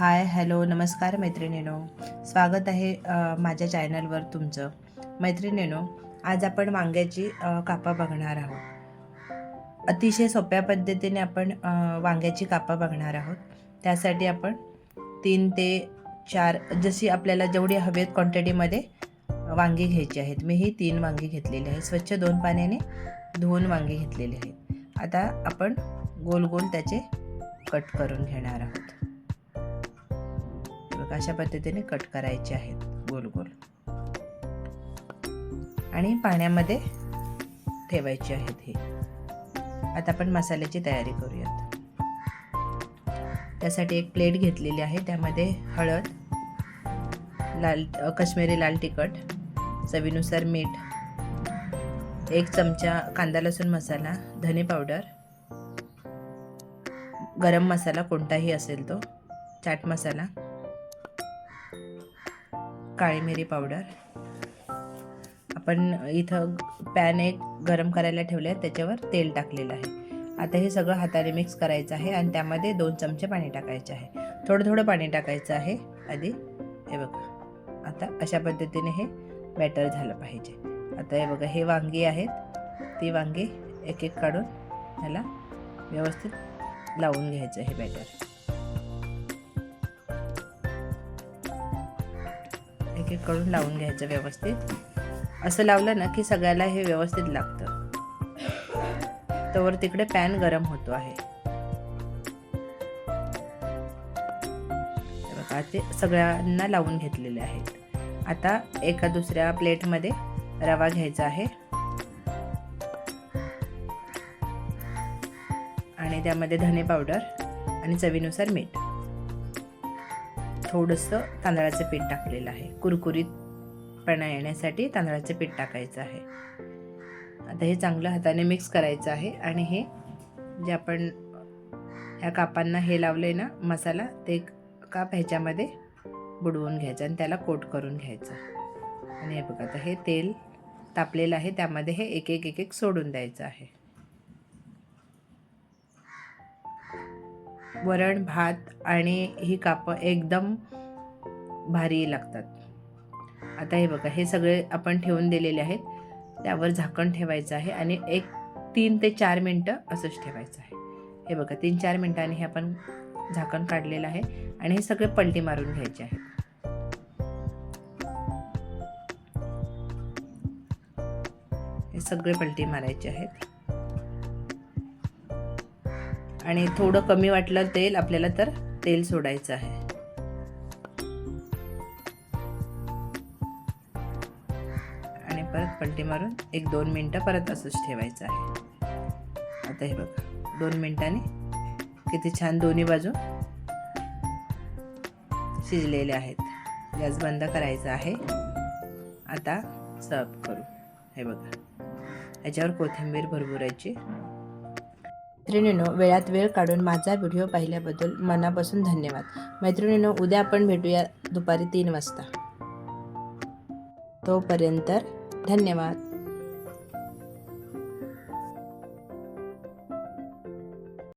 Hi hello नमस्कार मैत्रिणीनो. स्वागत आहे माझ्या चॅनलवर तुमचं. मैत्रिणीनो आज आपण वांग्याची कापा बघणार आहोत. अतिशय सोप्या पद्धतीने आपण वांग्याची कापा बघणार आहोत. त्यासाठी आपण तीन ते चार जशी आपल्याला जेवढी हवेत क्वांटिटीमध्ये वांगी घ्यायची आहेत. मी ही तीन वांगी घेतलेली आहे. स्वच्छ दोन पाण्याने धुवून वांगी घेतलेली आहेत. आता आपण गोल गोल त्याचे कट करून घेणार आहोत. अशा पद्धतीने कट करायचे आहेत. गोल गोल. आणि पाण्यामध्ये ठेवायचे आहेत हे. आता आपण मसाल्याची तयारी करूयात. त्यासाठी एक प्लेट घेतलेली आहे. त्यामध्ये हळद लाल कश्मीरी लाल तिखट चवीनुसार मीठ एक चमचा कांदा लसूण मसाला धने पावडर गरम मसाला कोणताही असेल तो चाट मसाला काळी मिरी पावडर. आपण इथं पॅन एक गरम करायला ठेवले आहे त्याच्यावर तेल टाकलेलं आहे. आता हे सगळं हाताने मिक्स करायचं आहे आणि त्यामध्ये दोन चमचे पाणी टाकायचे आहे. थोडं थोडं पाणी टाकायचं आहे आधी. हे बघा आता अशा पद्धतीने हे बॅटर झालं पाहिजे. आता हे बघा हे वांगी आहेत. ती वांगी एक एक काढून ह्याला व्यवस्थित लावून घ्यायचं हे बॅटर एक करून लावून घ्यायचं व्यवस्थित. असं लावलं ना की सगळ्याला हे व्यवस्थित लागतं. तर तिकडे पॅन गरम होतो आहे. बघा ते सगळ्यांना लावून घेतलेले आहेत. आता एका दुसऱ्या प्लेटमध्ये रवा घ्यायचा आहे. आणि त्यामध्ये धने पावडर आणि चवीनुसार मीठ. थोडंसं तांदळाचं पीठ टाकलेलं आहे. कुरकुरीतपणा येण्यासाठी तांदळाचं पीठ टाकायचं आहे. आता हे चांगलं हाताने मिक्स करायचं आहे आणि हे जे आपण ह्या कापांना हे लावलं आहे ना मसाला ते काप ह्याच्यामध्ये बुडवून घ्यायचं आणि त्याला कोट करून घ्यायचं. आणि हे बघा आता हे तेल तापलेलं आहे त्यामध्ये हे एक एक एक एक सोडून द्यायचं आहे. वरण भात आणि ही कापं एकदम भारी लागतात. आता हे बघा हे सगळे आपण ठेवून दिलेले आहेत. त्यावर झाकण ठेवायचं आहे आणि एक तीन ते चार मिनटं असंच ठेवायचं आहे. हे बघा तीन चार मिनटांनी हे आपण झाकण काढलेलं आहे आणि हे सगळे पलटी मारून घ्यायचे आहे हे सगळे पलटी मारायचे आहेत. आणि थोडं कमी वाटलं तेल आपल्याला तर तेल सोडायचं आहे. आणि परत पलटी मारून एक दोन मिनटं परत असंच ठेवायचं आहे. आता हे बघा दोन मिनटांनी किती छान दोन्ही बाजू शिजलेले आहेत. गॅस बंद करायचा आहे. आता सर्व करू. हे बघा याच्यावर कोथिंबीर भरभरायची मैत्रिणीनो वेळात वेळ काढून माझा व्हिडिओ पाहिल्याबद्दल मनापासून धन्यवाद. मैत्रिणीनो उद्या आपण भेटूया दुपारी तीन वाजता. तोपर्यंत धन्यवाद.